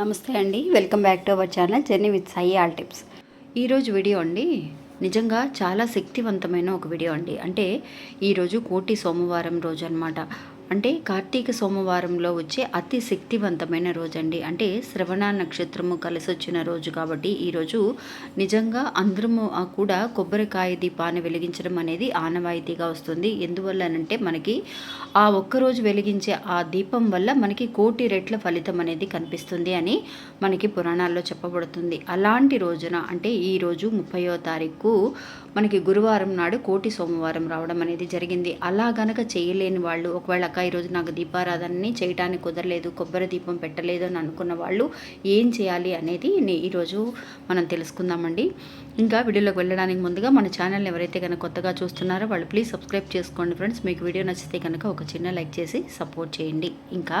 నమస్తే అండి. Welcome back to our channel journey with Sai all tips. ఈరోజు video అండి నిజంగా చాలా శక్తివంతమైన ఒక వీడియో అండి. అంటే ఈరోజు కోటి సోమవారం రోజు అన్నమాట. అంటే కార్తీక సోమవారంలో వచ్చే అతి శక్తివంతమైన రోజు అండి అంటే శ్రవణ నక్షత్రము కలిసి వచ్చిన రోజు కాబట్టి ఈరోజు నిజంగా అందరము కూడా కొబ్బరికాయ దీపాన్ని వెలిగించడం అనేది ఆనవాయితీగా వస్తుంది. ఎందువల్లనంటే మనకి ఆ ఒక్కరోజు వెలిగించే ఆ దీపం వల్ల మనకి కోటి రెట్ల ఫలితం అనేది కనిపిస్తుంది అని మనకి పురాణాల్లో చెప్పబడుతుంది. అలాంటి రోజున అంటే ఈ రోజు ముప్పయో తారీఖు మనకి గురువారం నాడు కోటి సోమవారం రావడం అనేది జరిగింది. అలా గనక చేయలేని వాళ్ళు ఒకవేళ అక్క ఈరోజు నాకు దీపారాధనని చేయడానికి కుదరలేదు కొబ్బరి దీపం పెట్టలేదు అని అనుకున్న వాళ్ళు ఏం చేయాలి అనేది ఈరోజు మనం తెలుసుకుందామండి. ఇంకా వీడియోలోకి వెళ్ళడానికి ముందుగా మన ఛానల్ ఎవరైతే కనుక కొత్తగా చూస్తున్నారో వాళ్ళు ప్లీజ్ సబ్స్క్రైబ్ చేసుకోండి ఫ్రెండ్స్. మీకు వీడియో నచ్చితే కనుక ఒక చిన్న లైక్ చేసి సపోర్ట్ చేయండి. ఇంకా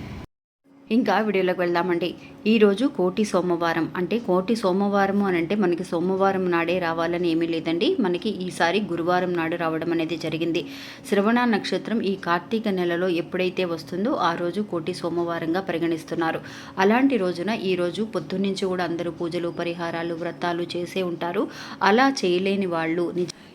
ఇంకా వీడియోలోకి వెళ్దామండి. ఈరోజు కోటి సోమవారం. అంటే కోటి సోమవారము అని అంటే మనకి సోమవారం నాడే రావాలని ఏమీ లేదండి. మనకి ఈసారి గురువారం నాడు రావడం అనేది జరిగింది. శ్రవణ నక్షత్రం ఈ కార్తీక నెలలో ఎప్పుడైతే వస్తుందో ఆ రోజు కోటి సోమవారంగా పరిగణిస్తున్నారు. అలాంటి రోజున ఈ రోజు పొద్దున్నుంచి కూడా అందరూ పూజలు పరిహారాలు వ్రతాలు చేసే ఉంటారు. అలా చేయలేని వాళ్ళు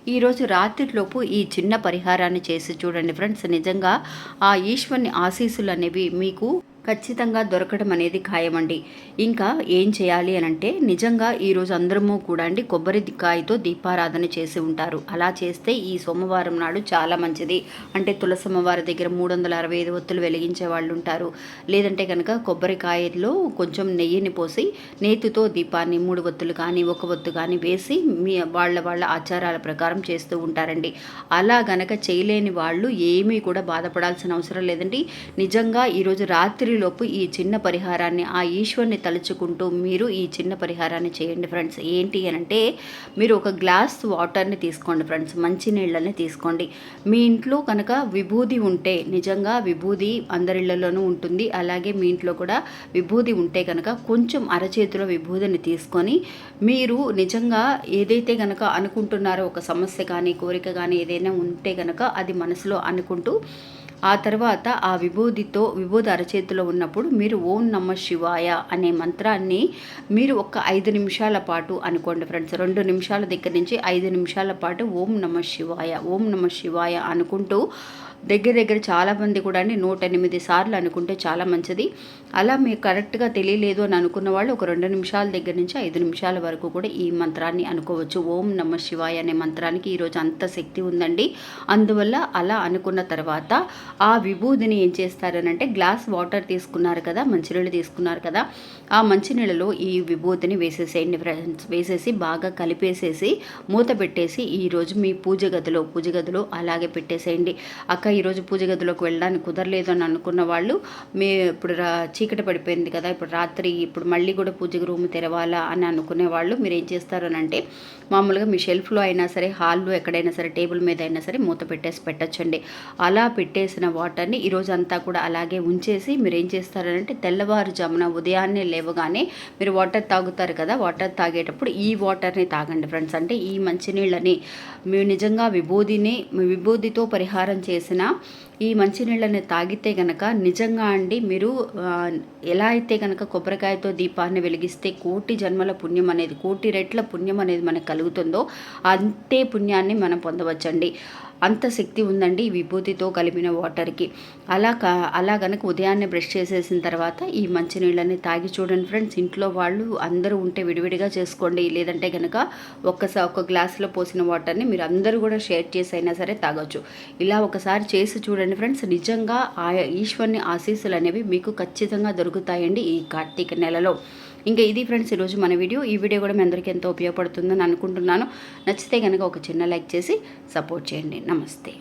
ఈరోజు రాత్రిలోపు ఈ చిన్న పరిహారాన్ని చేసి చూడండి ఫ్రెండ్స్. నిజంగా ఆ ఈశ్వరుని ఆశీస్సులు అనేవి మీకు ఖచ్చితంగా దొరకడం అనేది ఖాయమండి. ఇంకా ఏం చేయాలి అని అంటే నిజంగా ఈరోజు అందరము కూడా అండి కొబ్బరికాయతో దీపారాధన చేసి ఉంటారు. అలా చేస్తే ఈ సోమవారం నాడు చాలా మంచిది. అంటే తులసమ్మవారి దగ్గర మూడు వందల అరవై ఐదు ఒత్తులు వెలిగించే వాళ్ళు ఉంటారు. లేదంటే కనుక కొబ్బరికాయలో కొంచెం నెయ్యిని పోసి నేతితో దీపాన్ని మూడు ఒత్తులు కానీ ఒక ఒత్తు కానీ వేసి మీ వాళ్ళ వాళ్ళ ఆచారాల ప్రకారం చేస్తూ ఉంటారండి. అలా గనక చేయలేని వాళ్ళు ఏమీ కూడా బాధపడాల్సిన అవసరం లేదండి. నిజంగా ఈరోజు రాత్రి రాత్రిలోపు ఈ చిన్న పరిహారాన్ని ఆ ఈశ్వర్ని తలుచుకుంటూ మీరు ఈ చిన్న పరిహారాన్ని చేయండి ఫ్రెండ్స్. ఏంటి అని అంటే మీరు ఒక గ్లాస్ వాటర్ని తీసుకోండి ఫ్రెండ్స్. మంచి నీళ్ళని తీసుకోండి. మీ ఇంట్లో కనుక విభూది ఉంటే నిజంగా విభూది అందరిళ్ళలోనూ ఉంటుంది. అలాగే మీ ఇంట్లో కూడా విభూది ఉంటే కనుక కొంచెం అరచేతిలో విభూదిని తీసుకొని మీరు నిజంగా ఏదైతే కనుక అనుకుంటున్నారో ఒక సమస్య కానీ కోరిక కానీ ఏదైనా ఉంటే కనుక అది మనసులో అనుకుంటూ ఆ తర్వాత ఆ విభూదితో విభూది అరచేతిలో ఉన్నప్పుడు మీరు ఓం నమ శివాయ అనే మంత్రాన్ని మీరు ఒక ఐదు నిమిషాల పాటు అనుకోండి ఫ్రెండ్స్. రెండు నిమిషాల దగ్గర నుంచి ఐదు నిమిషాల పాటు ఓం నమ శివాయ ఓం నమ శివాయ అనుకుంటూ దగ్గర దగ్గర చాలామంది కూడా అండి నూట ఎనిమిది సార్లు అనుకుంటే చాలా మంచిది. అలా మీకు కరెక్ట్గా తెలియలేదు అని అనుకున్న వాళ్ళు ఒక రెండు నిమిషాల దగ్గర నుంచి ఐదు నిమిషాల వరకు కూడా ఈ మంత్రాన్ని అనుకోవచ్చు. ఓం నమ శివాయ అనే మంత్రానికి ఈరోజు అంత శక్తి ఉందండి. అందువల్ల అలా అనుకున్న తర్వాత ఆ విభూదిని ఏం చేస్తారనంటే గ్లాస్ వాటర్ తీసుకున్నారు కదా మంచినీళ్ళు తీసుకున్నారు కదా ఆ మంచినీళ్ళలో ఈ విభూతిని వేసేసేయండి ఫ్రెండ్స్. వేసేసి బాగా కలిపేసేసి మూత పెట్టేసి ఈరోజు మీ పూజ గదిలో పూజ గదిలో అలాగే పెట్టేసేయండి. అక్క ఈరోజు పూజ గదిలోకి వెళ్ళడానికి కుదరలేదు అని అనుకున్న వాళ్ళు మీ ఇప్పుడు రా చీకటి పడిపోయింది కదా ఇప్పుడు రాత్రి ఇప్పుడు మళ్ళీ కూడా పూజ రూమ్ తెరవాలా అని అనుకునే వాళ్ళు మీరు ఏం చేస్తారనంటే అంటే మామూలుగా మీ షెల్ఫ్లో అయినా సరే హాల్లో ఎక్కడైనా సరే టేబుల్ మీద అయినా సరే మూత పెట్టేసి పెట్టచ్చండి. అలా పెట్టేసిన వాటర్ని ఈరోజు అంతా కూడా అలాగే ఉంచేసి మీరు ఏం చేస్తారంటే తెల్లవారుజామున ఉదయాన్నే లేవగానే మీరు వాటర్ తాగుతారు కదా వాటర్ తాగేటప్పుడు ఈ వాటర్ని తాగండి ఫ్రెండ్స్ అంటే ఈ మంచినీళ్ళని మీరు నిజంగా విభూదిని విభూదితో పరిహారం చేసిన ఈ మంచినీళ్ళని తాగితే గనక నిజంగా అండి మీరు ఎలా అయితే కనుక కొబ్బరికాయతో దీపాన్ని వెలిగిస్తే కోటి జన్మల పుణ్యం అనేది కోటి రెట్ల పుణ్యం అనేది మనకు కలుగుతుందో అంతే పుణ్యాన్ని మనం పొందవచ్చండి. అంత శక్తి ఉందండి ఈ విభూతితో కలిపిన వాటర్కి. అలా కా అలా కనుక ఉదయాన్నే బ్రష్ చేసేసిన తర్వాత ఈ మంచినీళ్ళని తాగి చూడండి ఫ్రెండ్స్. ఇంట్లో వాళ్ళు అందరూ ఉంటే విడివిడిగా చేసుకోండి. లేదంటే కనుక ఒక్కసారి ఒక గ్లాసులో పోసిన వాటర్ని మీరు అందరూ కూడా షేర్ చేసి అయినా సరే తాగొచ్చు. ఇలా ఒకసారి చేసి చూడండి ఫ్రెండ్స్. నిజంగా ఆ ఈశ్వరుని ఆశీస్సులు అనేవి మీకు ఖచ్చితంగా దొరుకుతాయండి ఈ కార్తీక నెలలో. ఇంకా ఇది ఫ్రెండ్స్ ఈరోజు మన వీడియో. ఈ వీడియో కూడా మీ అందరికీ ఎంతో ఉపయోగపడుతుందని అనుకుంటున్నాను. నచ్చితే కనుక ఒక చిన్న లైక్ చేసి సపోర్ట్ చేయండి. నమస్తే.